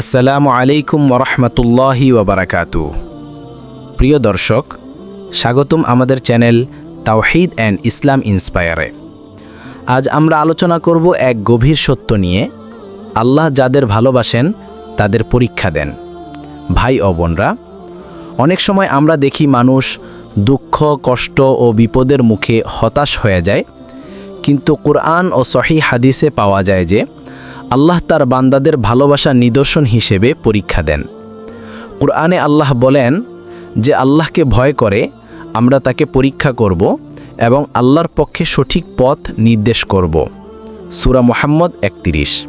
আসসালামু আলাইকুম ওরহমতুল্লাহি ওবরাকাতু। প্রিয় দর্শক, স্বাগতম আমাদের চ্যানেল তাওহিদ অ্যান্ড ইসলাম ইন্সপায়ারে। আজ আমরা আলোচনা করব এক গভীর সত্য নিয়ে। আল্লাহ যাদের ভালোবাসেন, তাদের পরীক্ষা দেন। ভাই ও বোনরা, অনেক সময় আমরা দেখি মানুষ দুঃখ, কষ্ট ও বিপদের মুখে হতাশ হয়ে যায়। কিন্তু কোরআন ও সহি হাদিসে পাওয়া যায় যে আল্লাহ তার বান্দাদের ভালোবাসার নিদর্শন হিসেবে পরীক্ষা দেন। কুরআনে আল্লাহ বলেন যে আল্লাহকে ভয় করে, আমরা তাকে পরীক্ষা করব এবং আল্লাহর পক্ষে সঠিক পথ নির্দেশ করব। সুরা মোহাম্মদ একত্রিশ।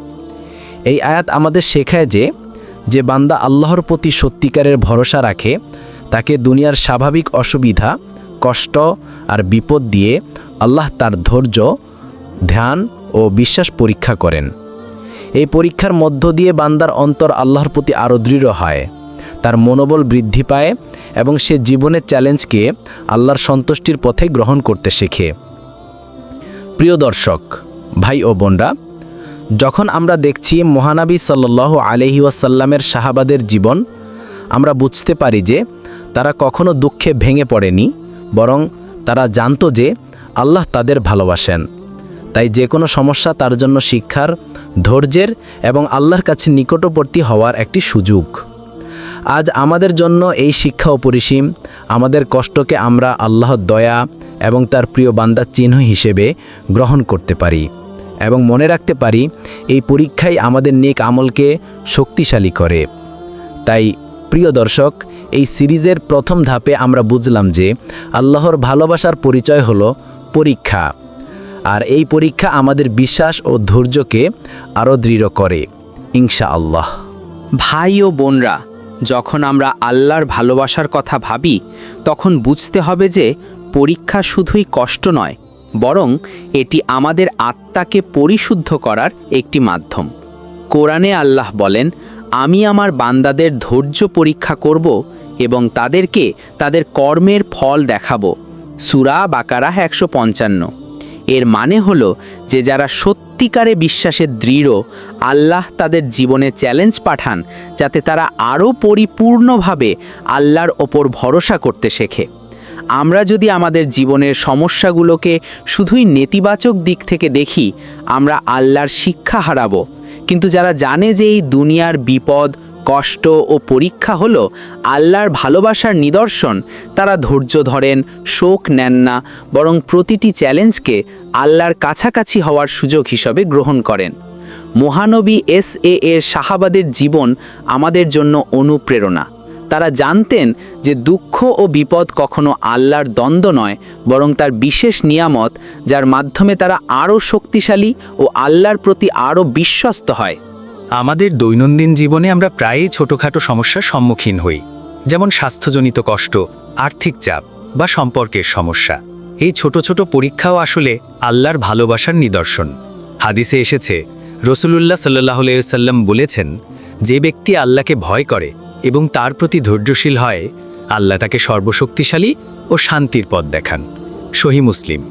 এই আয়াত আমাদের শেখায় যে যে বান্দা আল্লাহর প্রতি সত্যিকারের ভরসা রাখে, তাকে দুনিয়ার স্বাভাবিক অসুবিধা, কষ্ট আর বিপদ দিয়ে আল্লাহ তার ধৈর্য, ধ্যান ও বিশ্বাস পরীক্ষা করেন। এই পরীক্ষার মধ্য দিয়ে বান্দার অন্তর আল্লাহর প্রতি আরও দৃঢ় হয়। তার মনোবল বৃদ্ধি পায় এবং সে জীবনের চ্যালেঞ্জকে আল্লাহর সন্তুষ্টির পথে গ্রহণ করতে শেখে। প্রিয় দর্শক, ভাই ও বোনরা, যখন আমরা দেখছি মহানাবী সাল্লাহ আলহি ওয়াসাল্লামের সাহাবাদের জীবন, আমরা বুঝতে পারি যে তারা কখনো দুঃখে ভেঙে পড়েনি, বরং তারা জানত যে আল্লাহ তাদের ভালোবাসেন। তাই যে কোনো সমস্যা তার জন্য শিক্ষার, ধৈর্যের এবং আল্লাহর কাছে নিকটবর্তী হওয়ার একটি সুযোগ। আজ আমাদের জন্য এই শিক্ষা অপরিসীম। আমাদের কষ্টকে আমরা আল্লাহর দয়া এবং তার প্রিয় বান্দার চিহ্ন হিসেবে গ্রহণ করতে পারি এবং মনে রাখতে পারি এই পরীক্ষাই আমাদের নেক আমলকে শক্তিশালী করে। তাই প্রিয় দর্শক, এই সিরিজের প্রথম ধাপে আমরা বুঝলাম যে আল্লাহর ভালোবাসার পরিচয় হলো পরীক্ষা। আর এই পরীক্ষা আমাদের বিশ্বাস ও ধৈর্যকে আরও দৃঢ় করে ইনশা আল্লাহ ভাই ও বোনরা, যখন আমরা আল্লাহর ভালোবাসার কথা ভাবি, তখন বুঝতে হবে যে পরীক্ষা শুধুই কষ্ট নয়, বরং এটি আমাদের আত্মাকে পরিশুদ্ধ করার একটি মাধ্যম। কোরআনে আল্লাহ বলেন, আমি আমার বান্দাদের ধৈর্য পরীক্ষা করব এবং তাদেরকে তাদের কর্মের ফল দেখাবো। সুরা বাকারা একশো পঞ্চান্ন। এর মানে হলো যে যারা সত্যিকারে বিশ্বাসে দৃঢ়, আল্লাহ তাদের জীবনে চ্যালেঞ্জ পাঠান যাতে তারা আরও পরিপূর্ণভাবে আল্লাহর ওপর ভরসা করতে শেখে। আমরা যদি আমাদের জীবনের সমস্যাগুলোকে শুধুই নেতিবাচক দিক থেকে দেখি, আমরা আল্লাহর শিক্ষা হারাবো। কিন্তু যারা জানে যে এই দুনিয়ার বিপদ কষ্ট ও পরীক্ষা হলো আল্লাহর ভালোবাসার নিদর্শন। তারা ধৈর্য ধরেন, শোক নেন না, বরং প্রতিটি চ্যালেঞ্জকে আল্লাহর কাছাকাছি হওয়ার সুযোগ হিসাবে গ্রহণ করেন। মহানবী এস এ এর শাহাবাদের জীবন আমাদের জন্য অনুপ্রেরণা। তারা জানতেন যে দুঃখ ও বিপদ কখনো আল্লাহর দ্বন্দ্ব নয়, বরং তার বিশেষ নিয়ামত, যার মাধ্যমে তারা আরও শক্তিশালী ও আল্লাহর প্রতি আরও বিশ্বস্ত হয়। আমাদের দৈনন্দিন জীবনে আমরা প্রায়ই ছোটখাটো সমস্যার সম্মুখীন হই, যেমন স্বাস্থ্যজনিত কষ্ট, আর্থিক চাপ বা সম্পর্কের সমস্যা। এই ছোট ছোট পরীক্ষাও আসলে আল্লাহর ভালোবাসার নিদর্শন। হাদিসে এসেছে, রসুলুল্লাহ সাল্লাহ সাল্লাম বলেছেন, যে ব্যক্তি আল্লাহকে ভয় করে এবং তার প্রতি ধৈর্যশীল হয়, আল্লাহ তাকে সর্বশক্তিশালী ও শান্তির পথ দেখান। সহি মুসলিম।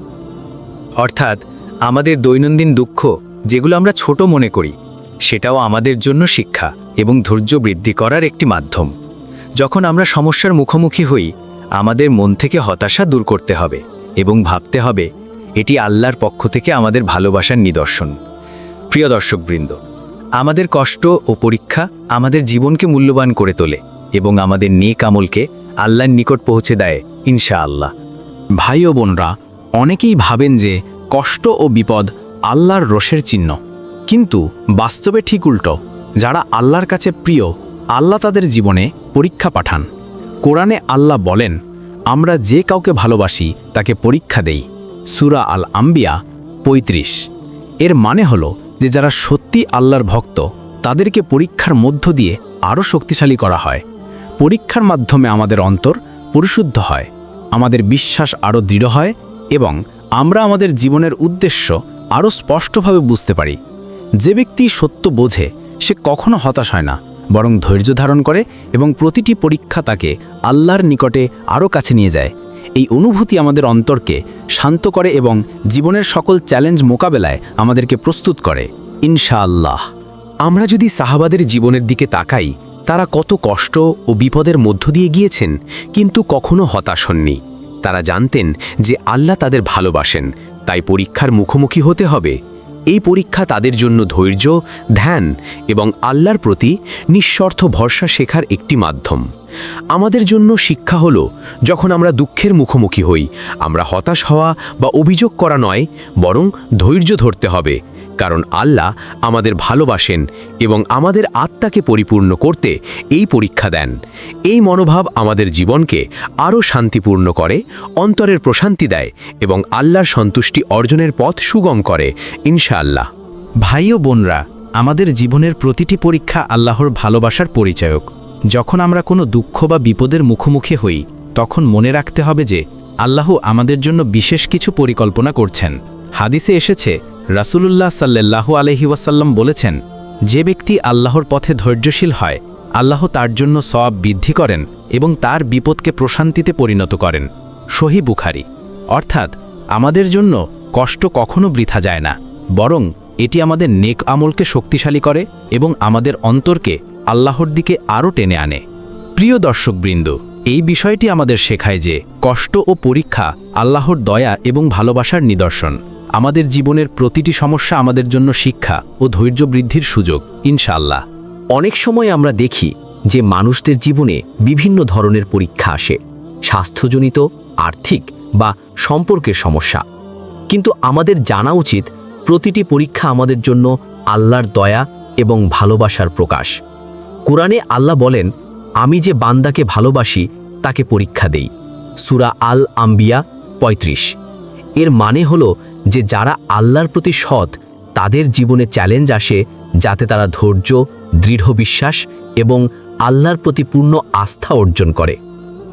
অর্থাৎ আমাদের দৈনন্দিন দুঃখ, যেগুলো আমরা ছোট মনে করি সেটাও আমাদের জন্য শিক্ষা এবং ধৈর্য বৃদ্ধি করার একটি মাধ্যম। যখন আমরা সমস্যার মুখোমুখি হই, আমাদের মন থেকে হতাশা দূর করতে হবে এবং ভাবতে হবে, এটি আল্লাহর পক্ষ থেকে আমাদের ভালোবাসার নিদর্শন। প্রিয় দর্শকবৃন্দ, আমাদের কষ্ট ও পরীক্ষা আমাদের জীবনকে মূল্যবান করে তোলে এবং আমাদের নেক আমলকে আল্লাহর নিকট পৌঁছে দেয় ইনশা আল্লাহ ভাই ও বোনরা, অনেকেই ভাবেন যে কষ্ট ও বিপদ আল্লাহর রোষের চিহ্ন। কিন্তু বাস্তবে ঠিক উল্টো। যারা আল্লাহর কাছে প্রিয়, আল্লাহ তাদের জীবনে পরীক্ষা পাঠান। কোরআনে আল্লাহ বলেন, আমরা যে কাউকে ভালোবাসি, তাকে পরীক্ষা দেই। সুরা আল আম্বিয়া ৩৫ এর মানে হলো যে যারা সত্যি আল্লাহর ভক্ত, তাদেরকে পরীক্ষার মধ্য দিয়ে আরও শক্তিশালী করা হয়। পরীক্ষার মাধ্যমে আমাদের অন্তর পরিশুদ্ধ হয়, আমাদের বিশ্বাস আরও দৃঢ় হয় এবং আমরা আমাদের জীবনের উদ্দেশ্য আরও স্পষ্টভাবে বুঝতে পারি। যে ব্যক্তি সত্য বোঝে, সে কখনো হতাশ হয় না, বরং ধৈর্য ধারণ করে এবং প্রতিটি পরীক্ষা তাকে আল্লাহর নিকটে আরও কাছে নিয়ে যায়। এই অনুভূতি আমাদের অন্তরকে শান্ত করে এবং জীবনের সকল চ্যালেঞ্জ মোকাবেলায় আমাদেরকে প্রস্তুত করে। ইনশাআল্লাহ। আমরা যদি সাহাবাদের জীবনের দিকে তাকাই, তারা কত কষ্ট ও বিপদের মধ্য দিয়ে গিয়েছেন, কিন্তু কখনো হতাশ হননি। তারা জানতেন যে আল্লাহ তাদের ভালোবাসেন, তাই পরীক্ষার মুখোমুখি হতে হবে। এই পরীক্ষা তাদের জন্য ধৈর্য, ধ্যান এবং আল্লাহর প্রতি নিঃস্বার্থ ভরসা শেখার একটি মাধ্যম। আমাদের জন্য শিক্ষা হলো, যখন আমরা দুঃখের মুখোমুখি হই, আমরা হতাশ হওয়া বা অভিযোগ করা নয়, বরং ধৈর্য ধরতে হবে। কারণ আল্লাহ আমাদের ভালোবাসেন এবং আমাদের আত্মাকে পরিপূর্ণ করতে এই পরীক্ষা দেন। এই মনোভাব আমাদের জীবনকে আরও শান্তিপূর্ণ করে, অন্তরের প্রশান্তি দেয় এবং আল্লাহর সন্তুষ্টি অর্জনের পথ সুগম করে, ইনশাআল্লাহ। ভাই ও বোনরা, আমাদের জীবনের প্রতিটি পরীক্ষা আল্লাহর ভালোবাসার পরিচায়ক। যখন আমরা কোনো দুঃখ বা বিপদের মুখোমুখি হই, তখন মনে রাখতে হবে যে আল্লাহ আমাদের জন্য বিশেষ কিছু পরিকল্পনা করছেন। হাদিসে এসেছে রাসূলুল্লাহ সাল্লাল্লাহু আলহি ওয়াসাল্লাম বলেছেন, যে ব্যক্তি আল্লাহর পথে ধৈর্যশীল হয়, আল্লাহ তার জন্য সব বৃদ্ধি করেন এবং তার বিপদকে প্রশান্তিতে পরিণত করেন। সহি বুখারি। অর্থাৎ, আমাদের জন্য কষ্ট কখনো বৃথা যায় না, বরং এটি আমাদের নেক আমলকে শক্তিশালী করে এবং আমাদের অন্তরকে আল্লাহর দিকে আরও টেনে আনে। প্রিয় দর্শকবৃন্দ, এই বিষয়টি আমাদের শেখায় যে কষ্ট ও পরীক্ষা আল্লাহর দয়া এবং ভালোবাসার নিদর্শন। আমাদের জীবনের প্রতিটি সমস্যা আমাদের জন্য শিক্ষা ও ধৈর্য বৃদ্ধির সুযোগ ইনশাল্লাহ অনেক সময় আমরা দেখি যে মানুষদের জীবনে বিভিন্ন ধরনের পরীক্ষা আসে, স্বাস্থ্যজনিত, আর্থিক বা সম্পর্কের সমস্যা। কিন্তু আমাদের জানা উচিত প্রতিটি পরীক্ষা আমাদের জন্য আল্লাহর দয়া এবং ভালোবাসার প্রকাশ। কোরআনে আল্লাহ বলেন, আমি যে বান্দাকে ভালোবাসি, তাকে পরীক্ষা দেই। সুরা আল আম্বিয়া ৩৫ এর মানে হলো যে যারা আল্লাহর প্রতি সৎ, তাদের জীবনে চ্যালেঞ্জ আসে যাতে তারা ধৈর্য, দৃঢ় বিশ্বাস এবং আল্লাহর প্রতি পূর্ণ আস্থা অর্জন করে।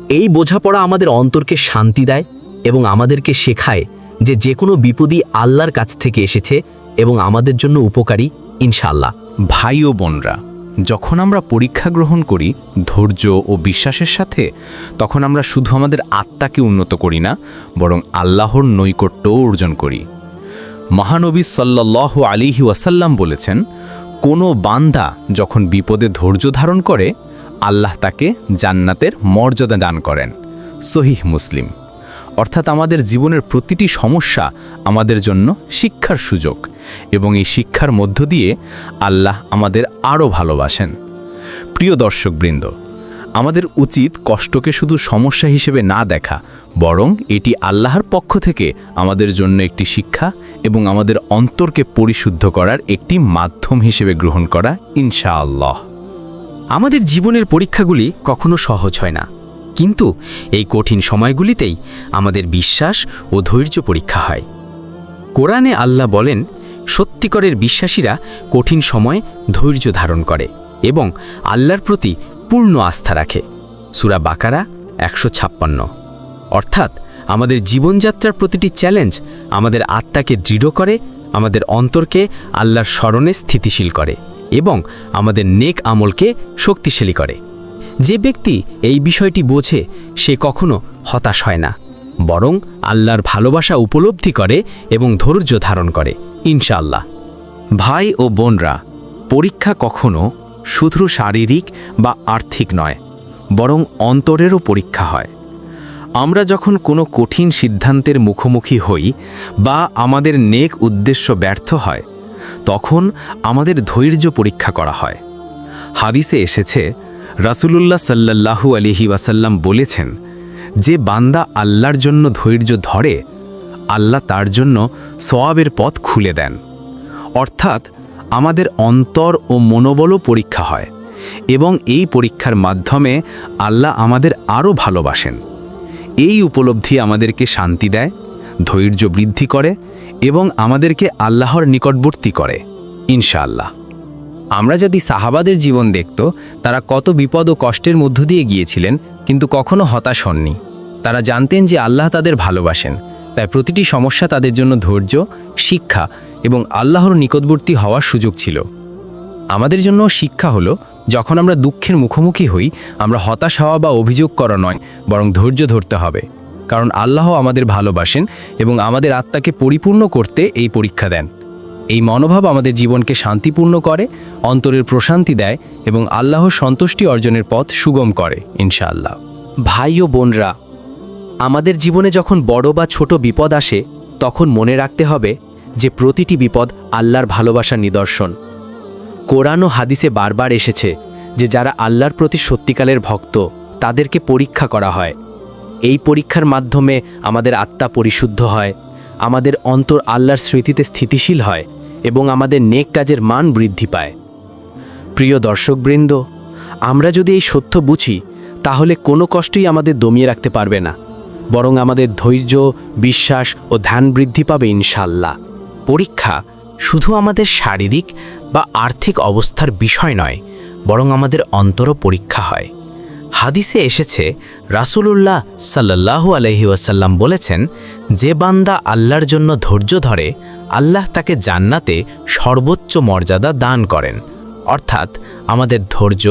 এই বোঝাপড়া আমাদের অন্তরকে শান্তি দেয় এবং আমাদেরকে শেখায় যে যে কোনো বিপদই আল্লাহর কাছ থেকে এসেছে এবং আমাদের জন্য উপকারী ইনশাল্লাহ ভাই ও বোনরা যখন আমরা পরীক্ষা গ্রহণ করি ধৈর্য ও বিশ্বাসের সাথে, তখন আমরা শুধু আমাদের আত্মাকে উন্নত করি না, বরং আল্লাহর নৈকট্যও অর্জন করি। মহানবী সাল্লাহ আলিহি ওয়াসাল্লাম বলেছেন, কোনো বান্দা যখন বিপদে ধৈর্য ধারণ করে, আল্লাহ তাকে জান্নাতের মর্যাদা দান করেন। সহিহ মুসলিম। অর্থাৎ আমাদের জীবনের প্রতিটি সমস্যা আমাদের জন্য শিক্ষার সুযোগ এবং এই শিক্ষার মধ্য দিয়ে আল্লাহ আমাদের আরও ভালোবাসেন। প্রিয় দর্শকবৃন্দ, আমাদের উচিত কষ্টকে শুধু সমস্যা হিসেবে না দেখা, বরং এটি আল্লাহর পক্ষ থেকে আমাদের জন্য একটি শিক্ষা এবং আমাদের অন্তরকে পরিশুদ্ধ করার একটি মাধ্যম হিসেবে গ্রহণ করা ইনশাআল্লাহ। আমাদের জীবনের পরীক্ষাগুলি কখনো সহজ হয় না। কিন্তু এই কঠিন সময়গুলিতেই আমাদের বিশ্বাস ও ধৈর্য পরীক্ষা হয়। কোরআনে আল্লাহ বলেন, সত্যিকরের বিশ্বাসীরা কঠিন সময় ধৈর্য ধারণ করে এবং আল্লাহর প্রতি পূর্ণ আস্থা রাখে। সুরা বাকারা একশো ছাপ্পান্ন। অর্থাৎ আমাদের জীবনযাত্রার প্রতিটি চ্যালেঞ্জ আমাদের আত্মাকে দৃঢ় করে, আমাদের অন্তরকে আল্লাহর স্মরণে স্থিতিশীল করে এবং আমাদের নেক আমলকে শক্তিশালী করে। যে ব্যক্তি এই বিষয়টি বোঝে, সে কখনো হতাশ হয় না। বরং আল্লাহর ভালোবাসা উপলব্ধি করে এবং ধৈর্য ধারণ করে, ইনশাআল্লাহ। ভাই ও বোনরা, পরীক্ষা কখনো শুধু শারীরিক বা আর্থিক নয়, বরং অন্তরেরও পরীক্ষা হয়। আমরা যখন কোনো কঠিন সিদ্ধান্তের মুখোমুখি হই বা আমাদের নেক উদ্দেশ্য ব্যর্থ হয়, তখন আমাদের ধৈর্য পরীক্ষা করা হয়। হাদিসে এসেছে রাসূলুল্লাহ সাল্লাল্লাহু আলিহি ওয়াসাল্লাম বলেছেন, যে বান্দা আল্লাহর জন্য ধৈর্য ধরে, আল্লাহ তার জন্য সোয়াবের পথ খুলে দেন। অর্থাৎ আমাদের অন্তর ও মনোবলও পরীক্ষা হয় এবং এই পরীক্ষার মাধ্যমে আল্লাহ আমাদের আরও ভালোবাসেন। এই উপলব্ধি আমাদেরকে শান্তি দেয়, ধৈর্য বৃদ্ধি করে এবং আমাদেরকে আল্লাহর নিকটবর্তী করে, ইনশাআল্লাহ। আমরা যদি সাহাবাদের জীবন দেখত, তারা কত বিপদ ও কষ্টের মধ্য দিয়ে গিয়েছিলেন, কিন্তু কখনো হতাশ হননি। তারা জানতেন যে আল্লাহ তাদের ভালোবাসেন। তাই প্রতিটি সমস্যা তাদের জন্য ধৈর্য, শিক্ষা এবং আল্লাহর নিকটবর্তী হওয়ার সুযোগ ছিল। আমাদের জন্য শিক্ষা হলো, যখন আমরা দুঃখের মুখোমুখি হই, আমরা হতাশ হওয়া বা অভিযোগ করা নয়, বরং ধৈর্য ধরতে হবে। কারণ আল্লাহ আমাদের ভালোবাসেন এবং আমাদের আত্মাকে পরিপূর্ণ করতে এই পরীক্ষা দেন। এই মনোভাব আমাদের জীবনকে শান্তিপূর্ণ করে, অন্তরের প্রশান্তি দেয় এবং আল্লাহর সন্তুষ্টি অর্জনের পথ সুগম করে, ইনশাআল্লাহ। ভাই ও বোনরা, আমাদের জীবনে যখন বড় বা ছোট বিপদ আসে, তখন মনে রাখতে হবে যে প্রতিটি বিপদ আল্লাহর ভালোবাসার নিদর্শন। কোরআন ও হাদিসে বারবার এসেছে যে যারা আল্লাহর প্রতি সত্যিকালের ভক্ত, তাদেরকে পরীক্ষা করা হয়। এই পরীক্ষার মাধ্যমে আমাদের আত্মা পরিশুদ্ধ হয়, আমাদের অন্তর আল্লাহর স্মৃতিতে স্থিতিশীল হয় এবং আমাদের নেক কাজের মান বৃদ্ধি পায়। প্রিয় দর্শকবৃন্দ, আমরা যদি এই সত্য বুঝি, তাহলে কোনো কষ্টই আমাদের দমিয়ে রাখতে পারবে না। বরং আমাদের ধৈর্য, বিশ্বাস ও ধ্যান বৃদ্ধি পাবে ইনশাল্লাহ পরীক্ষা শুধু আমাদের শারীরিক বা আর্থিক অবস্থার বিষয় নয়, বরং আমাদের অন্তরও পরীক্ষা হয়। হাদিসে এসেছে, রাসূলুল্লাহ সাল্লাল্লাহু আলহি ওয়াসাল্লাম বলেছেন, যে বান্দা আল্লাহর জন্য ধৈর্য ধরে আল্লাহ তাকে জান্নাতে সর্বোচ্চ মর্যাদা দান করেন। অর্থাৎ আমাদের ধৈর্য,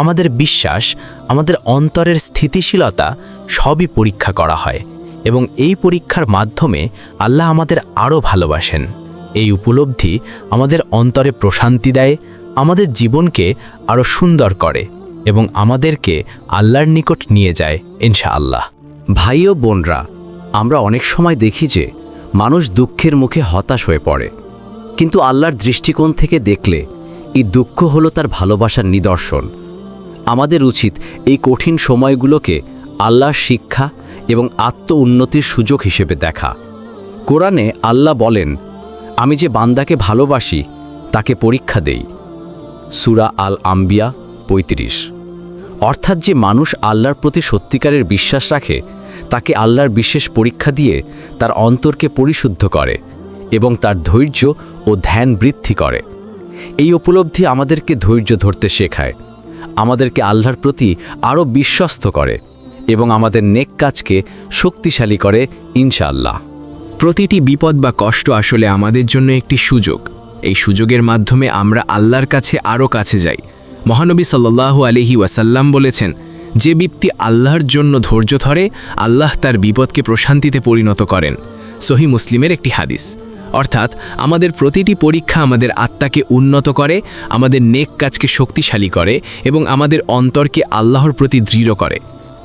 আমাদের বিশ্বাস, আমাদের অন্তরের স্থিতিশীলতা সবই পরীক্ষা করা হয় এবং এই পরীক্ষার মাধ্যমে আল্লাহ আমাদের আরও ভালোবাসেন। এই উপলব্ধি আমাদের অন্তরে প্রশান্তি দেয়, আমাদের জীবনকে আরও সুন্দর করে এবং আমাদেরকে আল্লাহর নিকট নিয়ে যায়, ইনশাআল্লাহ। ভাই ও বোনরা, আমরা অনেক সময় দেখি যে মানুষ দুঃখের মুখে হতাশ হয়ে পড়ে। কিন্তু আল্লাহর দৃষ্টিকোণ থেকে দেখলে, এই দুঃখ হলো তার ভালোবাসার নিদর্শন। আমাদের উচিত এই কঠিন সময়গুলোকে আল্লাহর শিক্ষা এবং আত্ম উন্নতির সুযোগ হিসেবে দেখা। কোরআনে আল্লাহ বলেন, আমি যে বান্দাকে ভালোবাসি, তাকে পরীক্ষা দেই। সুরা আল আম্বিয়া পঁয়ত্রিশ। অর্থাৎ যে মানুষ আল্লাহর প্রতি সত্যিকারের বিশ্বাস রাখে তাকে আল্লাহর বিশেষ পরীক্ষা দিয়ে তার অন্তরকে পরিশুদ্ধ করে এবং তার ধৈর্য ও ধ্যান বৃদ্ধি করে। এই উপলব্ধি আমাদেরকে ধৈর্য ধরতে শেখায়। আমাদেরকে আল্লাহর প্রতি আরও বিশ্বস্ত করে এবং আমাদের নেক কাজকে শক্তিশালী করে, ইনশাআল্লাহ। প্রতিটি বিপদ বা কষ্ট আসলে আমাদের জন্য একটি সুযোগ। এই সুযোগের মাধ্যমে আমরা আল্লাহর কাছে আরও কাছে যাই। মহানবী সাল্লাল্লাহু আলহি ওয়াসাল্লাম বলেছেন যে ব্যক্তি আল্লাহর জন্য ধৈর্য ধরে, আল্লাহ তার বিপদকে প্রশান্তিতে পরিণত করেন। সহি মুসলিমের একটি হাদিস। অর্থাৎ, আমাদের প্রতিটি পরীক্ষা আমাদের আত্মাকে উন্নত করে, আমাদের নেক কাজকে শক্তিশালী করে এবং আমাদের অন্তরকে আল্লাহর প্রতি দৃঢ় করে।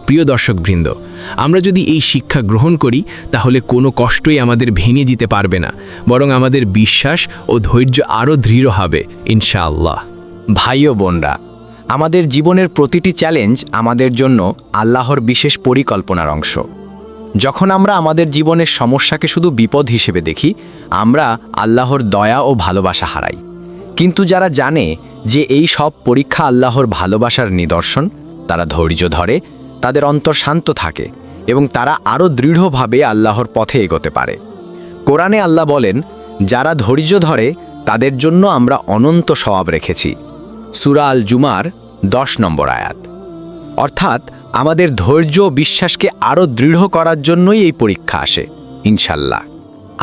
প্রিয় দর্শকবৃন্দ, আমরা যদি এই শিক্ষা গ্রহণ করি, তাহলে কোনো কষ্টই আমাদের ভেঙে দিতে পারবে না, বরং আমাদের বিশ্বাস ও ধৈর্য আরও দৃঢ় হবে, ইনশাআল্লাহ। ভাই ও বোনরা আমাদের জীবনের প্রতিটি চ্যালেঞ্জ আমাদের জন্য আল্লাহর বিশেষ পরিকল্পনার অংশ। যখন আমরা আমাদের জীবনের সমস্যাকে শুধু বিপদ হিসেবে দেখি, আমরা আল্লাহর দয়া ও ভালোবাসা হারাই। কিন্তু যারা জানে যে এই সব পরীক্ষা আল্লাহর ভালোবাসার নিদর্শন, তারা ধৈর্য ধরে, তাদের অন্তর শান্ত থাকে এবং তারা আরও দৃঢ়ভাবে আল্লাহর পথে এগোতে পারে। কোরআনে আল্লাহ বলেন, যারা ধৈর্য ধরে, তাদের জন্য আমরা অনন্ত স্বভাব রেখেছি। সুরা আল জুমার দশ নম্বর আয়াত। অর্থাৎ আমাদের ধৈর্য বিশ্বাসকে আরও দৃঢ় করার জন্যই এই পরীক্ষা আসে, ইনশাল্লাহ।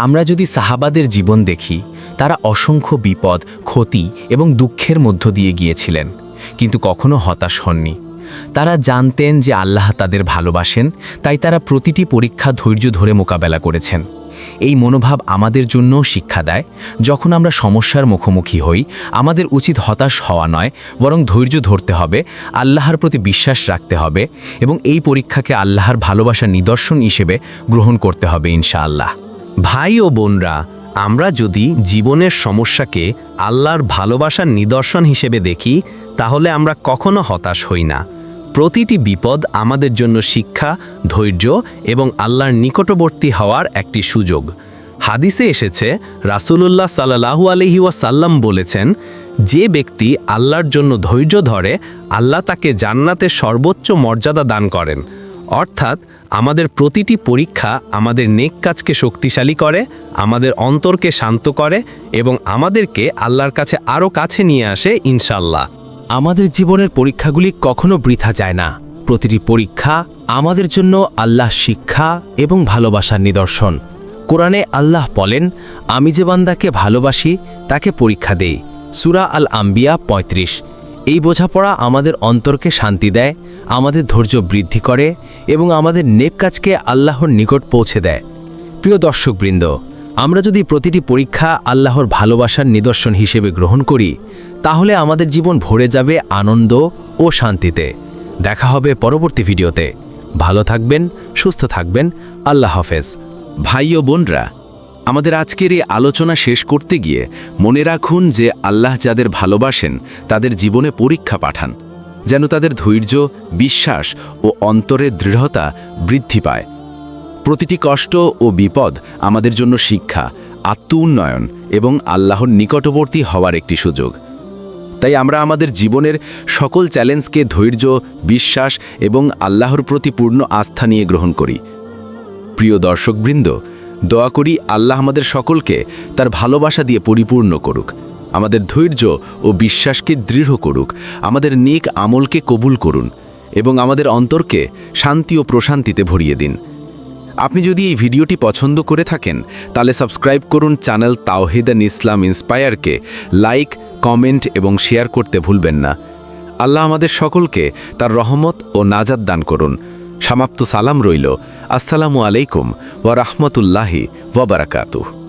আমরা যদি সাহাবাদের জীবন দেখি, তারা অসংখ্য বিপদ, ক্ষতি এবং দুঃখের মধ্য দিয়ে গিয়েছিলেন, কিন্তু কখনো হতাশ হননি। তারা জানতেন যে আল্লাহ তাদের ভালোবাসেন, তাই তারা প্রতিটি পরীক্ষা ধৈর্য ধরে মোকাবেলা করেছেন। এই মনোভাব আমাদের জন্যও শিক্ষা দেয়, যখন আমরা সমস্যার মুখোমুখি হই, আমাদের উচিত হতাশ হওয়া নয়, বরং ধৈর্য ধরতে হবে, আল্লাহর প্রতি বিশ্বাস রাখতে হবে, এবং এই পরীক্ষাকে আল্লাহর ভালোবাসার নিদর্শন হিসেবে গ্রহণ করতে হবে ইনশাআল্লাহ। ভাই ও বোনরা আমরা যদি জীবনের সমস্যাকে আল্লাহর ভালোবাসার নিদর্শন হিসেবে দেখি, তাহলে আমরা কখনো হতাশ হই না। প্রতিটি বিপদ আমাদের জন্য শিক্ষা, ধৈর্য এবং আল্লাহর নিকটবর্তী হওয়ার একটি সুযোগ। হাদিসে এসেছে, রাসূলুল্লাহ সাল্লাহু আলহি ওয়াসাল্লাম বলেছেন, যে ব্যক্তি আল্লাহর জন্য ধৈর্য ধরে, আল্লাহ তাকে জান্নাতের সর্বোচ্চ মর্যাদা দান করেন। অর্থাৎ আমাদের প্রতিটি পরীক্ষা আমাদের নেক কাজকে শক্তিশালী করে, আমাদের অন্তরকে শান্ত করে এবং আমাদেরকে আল্লাহর কাছে আরও কাছে নিয়ে আসে ইনশাল্লাহ আমাদের জীবনের পরীক্ষাগুলি কখনো বৃথা যায় না। প্রতিটি পরীক্ষা আমাদের জন্য আল্লাহ শিক্ষা এবং ভালোবাসার নিদর্শন। কোরআনে আল্লাহ বলেন, আমি যে বান্দাকে ভালোবাসি, তাকে পরীক্ষা দেই। সুরা আল আম্বিয়া ৩৫ এই বোঝাপড়া আমাদের অন্তরকে শান্তি দেয়, আমাদের ধৈর্য বৃদ্ধি করে এবং আমাদের নেক কাজকে আল্লাহর নিকট পৌঁছে দেয়। প্রিয় দর্শকবৃন্দ, আমরা যদি প্রতিটি পরীক্ষা আল্লাহর ভালোবাসার নিদর্শন হিসেবে গ্রহণ করি, তাহলে আমাদের জীবন ভরে যাবে আনন্দ ও শান্তিতে। দেখা হবে পরবর্তী ভিডিওতে। ভালো থাকবেন, সুস্থ থাকবেন। আল্লাহ হাফেজ। ভাই ও বোনরা আমাদের আজকের এই আলোচনা শেষ করতে গিয়ে মনে রাখুন যে আল্লাহ যাদের ভালোবাসেন, তাদের জীবনে পরীক্ষা পাঠান, যেন তাদের ধৈর্য, বিশ্বাস ও অন্তরের দৃঢ়তা বৃদ্ধি পায়। প্রতিটি কষ্ট ও বিপদ আমাদের জন্য শিক্ষা আত্ম উন্নয়ন এবং আল্লাহর নিকটবর্তী হওয়ার একটি সুযোগ। তাই আমরা আমাদের জীবনের সকল চ্যালেঞ্জকে ধৈর্য, বিশ্বাস এবং আল্লাহর প্রতি পূর্ণ আস্থা নিয়ে গ্রহণ করি। প্রিয় দর্শকবৃন্দ দোয়া করি আল্লাহ আমাদের সকলকে তার ভালোবাসা দিয়ে পরিপূর্ণ করুক। আমাদের ধৈর্য ও বিশ্বাসকে দৃঢ় করুক। আমাদের নেক আমলকে কবুল করুন এবং আমাদের অন্তরকে শান্তি ও প্রশান্তিতে ভরিয়ে দিন। আপনি যদি এই ভিডিওটি পছন্দ করে থাকেন, তাহলে সাবস্ক্রাইব করুন চ্যানেল তাওহিদান ইসলাম ইন্সপায়ারকে। লাইক, কমেন্ট এবং শেয়ার করতে ভুলবেন না। আল্লাহ আমাদের সকলকে তার রহমত ও নাজাদ দান করুন। সমাপ্ত সালাম রইল। আসসালামু আলাইকুম ওয়া রাহমাতুল্লাহি ওয়া বারাকাতুহু।